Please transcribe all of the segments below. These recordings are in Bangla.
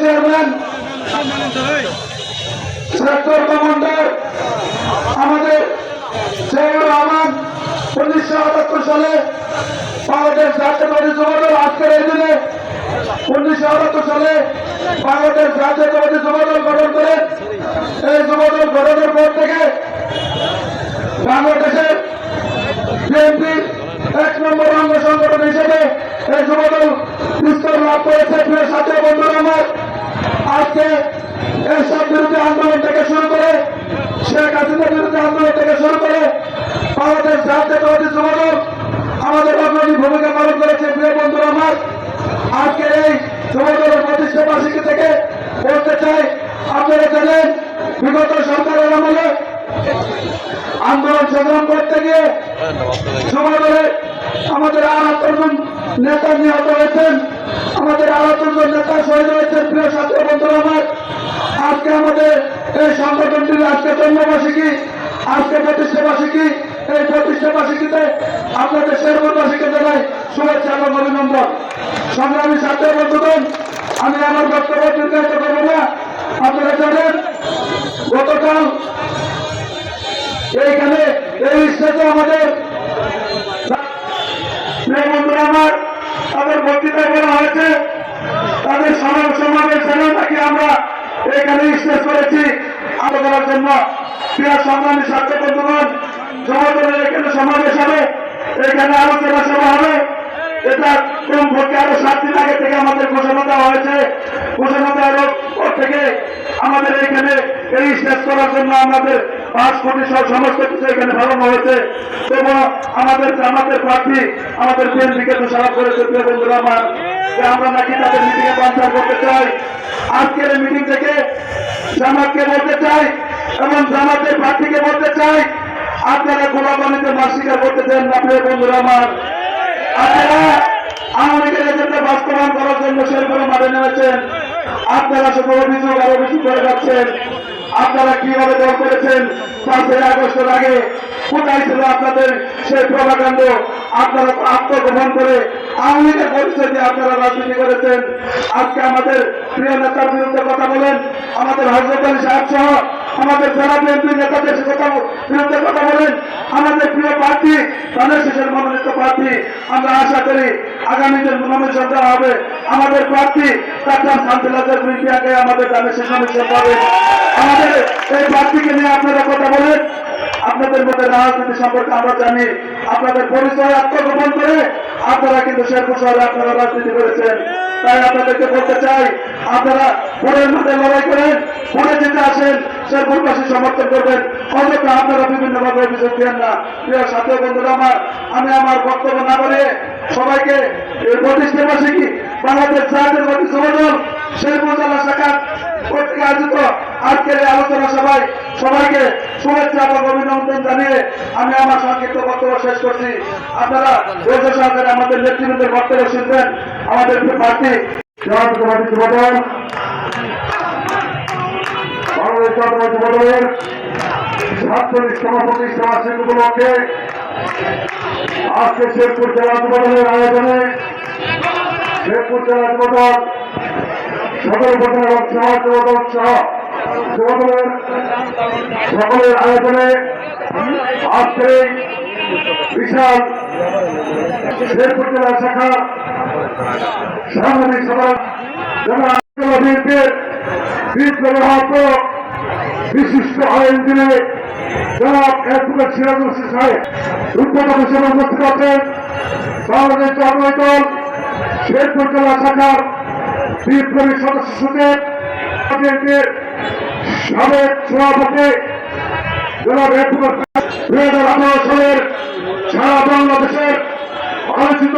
চেয়ারম্যান সেক্টর কমান্ডার, আমাদের জিয়াউর রহমান, উনিশশো আটাত্তর সালে বাংলাদেশ জাতীয়তাবাদী যুবদল আজকের এই দিনে উনিশশো আটাত্তর সালে বাংলাদেশ জাতীয়তাবাদী যুবদল গঠন করে এই যুবদল গঠনের পর থেকে বাংলাদেশের বিএনপি এক নম্বর অঙ্গ সংগঠন হিসেবে এই যুবদল বিস্তার লাভ করেছে। সাথী আজকে এই সব বিরোধী আন্দোলন থেকে শুরু করে শেখ হাসিনার বিরুদ্ধে আন্দোলন থেকে শুরু করে বাংলাদেশ জাতীয়তাবাদী যুবদল আমাদের অগ্রণী ভূমিকা পালন করেছে। প্রিয় বন্ধুরা আমার, আজকের এই সমাজের প্রতিষ্ঠা বার্ষিকী থেকে বলতে চাই, আপনারা জানেন বিগত সরকারের আমলে আন্দোলন সংগ্রাম করতে গিয়ে সমাজে আমাদের আর নেতা নিহত হয়েছেন। আমাদের জন নেতা শহীদ হয়েছেন প্রিয় ছাত্র বন্ধুরা আমার। আজকে আমাদের এই সংগঠনটির আজকে জন্মবার্ষিকী আজকে প্রতিষ্ঠাবার্ষিকী। এই প্রতিষ্ঠাবার্ষিকীতে আপনাদের শেরপুরবাসীকে জানাই শুভেচ্ছা এবং অভিনন্দন। সংগ্রামী ছাত্র বন্ধুগণ, আমি আমার বক্তব্য দীর্ঘায়িত করব না। আপনারা জানেন, গতকাল এইখানে এই স্টেজে আমাদের আমার তাদের বক্তৃতায় বলা হয়েছে। তাদের সমাজ সমাবেশ ছিল নাকি আমরা এখানে স্টেজ করেছি। আলো করার জন্য প্রিয় সংগ্রামী ছাত্র বন্ধুগণ জমাদলের এখানে সমাবেশ হবে, এখানে আলোচনা সভা হবে। এটা কোন ভোটকে আরও সাত দিন আগে থেকে আমাদের ঘোষণা দেওয়া হয়েছে। ঘোষণা দেওয়ার পর থেকে আমাদের এখানে এই স্টেজ করার জন্য আমাদের পাঁচ কোটি সব সমস্ত কিছু এখানে বাড়ানো হয়েছে। এবং আমাদের আমাদের প্রার্থী, আমাদের বিএনপিকে দোষারোপ করেছে, প্রিয় বন্ধুরা আমার। যে আমরা নাকি তাদের মিটিংয়ে বাঞ্চার করতে চাই। আজকের মিটিং থেকে জামাতকে বলতে চাই এবং জামাতের প্রার্থীকে বলতে চাই, আপনারা গোলাপানিতে মাস স্বীকার করতে চান না, প্রিয় বন্ধুরা আমার। আপনারা লীগের এজেন্ডা বাস্তবায়ন করার জন্য সেরকম মাঠে নেমেছেন। আপনারা শুধু অভিযোগ আর অভিযোগ করে যাচ্ছেন। আপনারা কীভাবে দল করেছেন? পাঁচই আগস্টের আগে কোথায় ছিল আপনাদের সেই প্রভাকাণ্ড? আপনারা আত্মগ্রহণ করে আওয়ামী পরিচয় দিয়ে আপনারা রাজনীতি করেছেন। আজকে আমাদের প্রিয় নেতার বিরুদ্ধে কথা বলেন। আমাদের হজরত আলী সাহেব সহ আমাদের জেলা বিএনপি নেতাদের কথা বিরুদ্ধে কথা বলেন। আমাদের প্রিয় প্রার্থী ধানের শেষের মনোনীত প্রার্থী, আমরা আশা করি আগামী দিন নমিনেশন দেওয়া হবে। আমাদের প্রার্থী, ডাক্তার শান্তিলাদের মিডিয়াকে আমাদের ধানের শেষ নমিনেশন পাবে আমাদের এই প্রার্থীকে নিয়ে আপনারা কথা বলেন। আপনাদের মধ্যে রাজনীতি সম্পর্কে আমরা জানি। আপনাদের পরিচয় আত্মগোপন করে আপনারা কিন্তু শেরপুর শহরে আপনারা রাজনীতি করেছেন। তাই আপনাদেরকে বলতে চাই, আপনারা ভোটের মধ্যে লড়াই করেন ভোটে যেতে আসেন শেরপুরবাসী সমর্থন করবেন। অযথা আপনারা বিভিন্ন ভাবে অভিযোগ দেন না। প্রিয় সাথে বন্ধুরা আমার, আমি আমার বক্তব্য না বলে সবাইকে প্রতিষ্ঠাবাসী কি বাংলাদেশ জাতীয়বাদী সংগঠন শেরপুর জেলা শাখা কর্তৃক আয়োজিত আজকের আলোচনা সভায় সবাইকে শুভেচ্ছা এবং অভিনন্দন জানিয়ে আমি আমার সংক্ষিপ্ত বক্তব্য শেষ করছি। আপনারা ধৈর্য সহকারে আমাদের নেতৃবৃন্দের বক্তব্য শুনবেন। আমাদের প্রার্থী যুবদল বাংলাদেশ আজকে শেরপুর জেলা উপজেলা এবং সমাজ সহ যুবদলের সকলের আয়োজনে আজকে বিশাল শেরপুর জেলা শাখা সাংবাদিক সভা বিশিষ্ট আইনজীবী জনাব অ্যাডভোকেট সিরাজুল সাহেব। উদ্বোধন হিসেবে উপস্থিত আছেন বাংলাদেশ জাতীয় দল, শেরপুর জেলা শাখার বিপ্লবী সদস্য সচিব সাবেক সভাপতি জনাব অ্যাডভোকেট দুই হাজার আঠারো সালের সারা বাংলাদেশের আলোচিত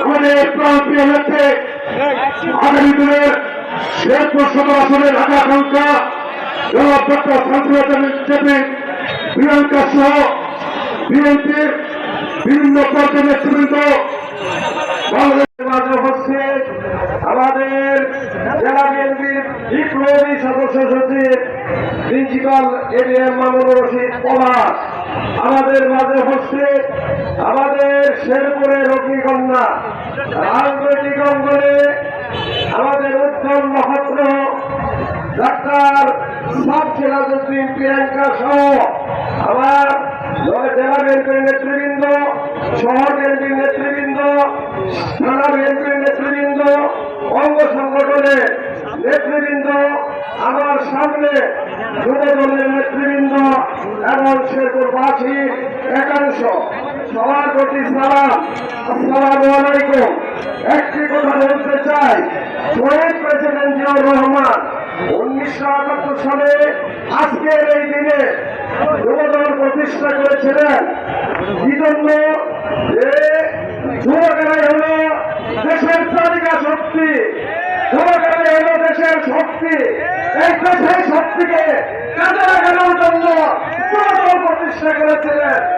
আমাদের প্রান্তীয় নেত্রী আগামী দিনের শেরপুর সদর আসনের আকাঙ্ক্ষা জনাব ডক্টর শান্তিরতন চেপে প্রিয়াঙ্কা সহ বিএনপির বিভিন্ন পর্যায়ের নেতৃবৃন্দ বাংলাদেশের মাঝে উপস্থিত আমাদের জেলা বিএনপির বিপ্লবী সদস্য সচিব প্রিন্সিপাল এডিএম মামুনুর রশিদ পলাশ। আমাদের মাঝে হচ্ছে আমাদের শেরপুরের অগ্নিকন্যা রাজনৈতিক অঙ্গনে আমাদের উত্তম মহাত্র ডাক্তার সাব সিরাজউদ্দিন প্রিয়াঙ্কা সহ আমার জেলা বিএনপির নেতৃবৃন্দ শহর বিএনপির নেতৃবৃন্দ থানা বিএনপির নেতৃবৃন্দ অঙ্গ সংগঠনের নেতৃবৃন্দ আমার সামনে যুব দলের নেতৃবৃন্দ এবং শেরপুরবাসী একাংশ সবার প্রতি সালাম। আসসালামু আলাইকুম। একটি কথা বলতে চাই। শহীদ প্রেসিডেন্ট জিয়াউর রহমান, উনিশশো একাত্তর সালে আজকের এই দিনে যুবদল প্রতিষ্ঠা করেছিলেন। কি জন্য? যে যুবকেরাই হলো দেশের চালিকা শক্তি। যুবকেরাই হলো দেশের শক্তি। এই দেশের শক্তিকে কাজে লাগানোর জন্য যুবদল প্রতিষ্ঠা করেছিলেন।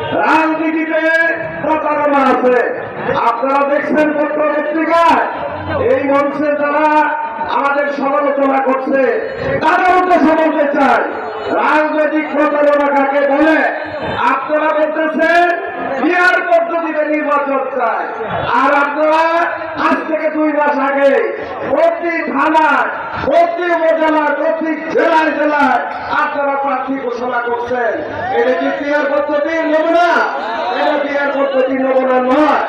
রাজনীতিতে প্রতারণা আছে। আপনারা দেখছেন পত্র পত্রিকায় এই মঞ্চে যারা আমাদের সমালোচনা করছে, তাদের উদ্দেশ্যে বলতে চাই, রাজনৈতিক প্রতারণা কাকে বলে? আপনারা বলতেছেন বিয়ার পদ্ধতিতে নির্বাচন চাই। আর আপনারা আজ থেকে দুই মাস আগে প্রতি থানায়, প্রতি উপজেলায়, প্রতি জেলায় জেলায় আপনারা প্রার্থী ঘোষণা করছেন। এটা কি বিয়ার পদ্ধতির নমুনা এটা বিয়ার পদ্ধতির নমুনা নয়।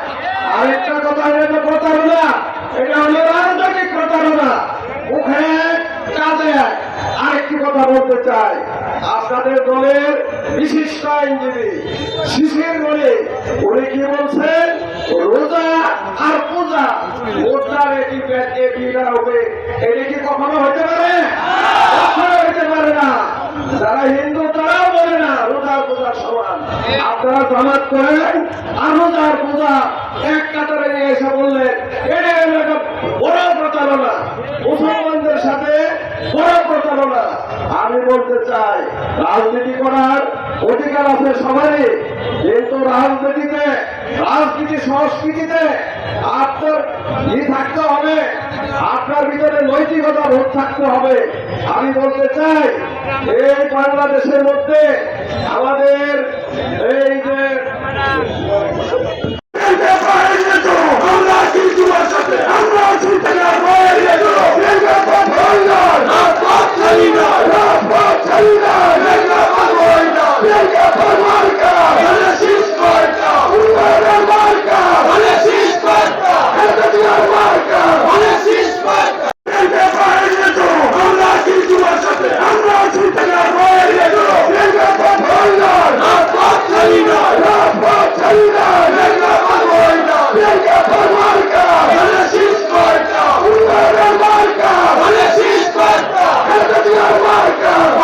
আরেকটা কথা হলো প্রতারণা। এটা হলো রাজনৈতিক প্রতারণা। মুখে কাজে আরেকটি কথা বলতে চাই। আপনাদের দলের বিশিষ্ট আইনজীবী শিশির বলে উনি কি বলছেন? রোজা আর পূজা মোটার এটি এটিটা হবে। এটি কি কখনো হতে পারে? কখনো হতে পারে না। যারা হিন্দু, তারাও বলে না রোজার পূজা সমান। আপনারা জামাত করেন, আর রোজার পূজা এক কাতারে নিয়ে এসে বললেন, এটা একটা বড় প্রচারণা মুসলমানদের সাথে বড় প্রচারণা আমি বলতে চাই, রাজনীতি করার অধিকার আছে সবারই। কিন্তু রাজনীতিতে, রাজনীতি সংস্কৃতিতে আপনার ই থাকতে হবে। আপনার ভিতরে নৈতিকতা বোধ থাকতে হবে। আমি বলতে চাই, এই বাংলাদেশের মধ্যে আমাদের এই যে সরকার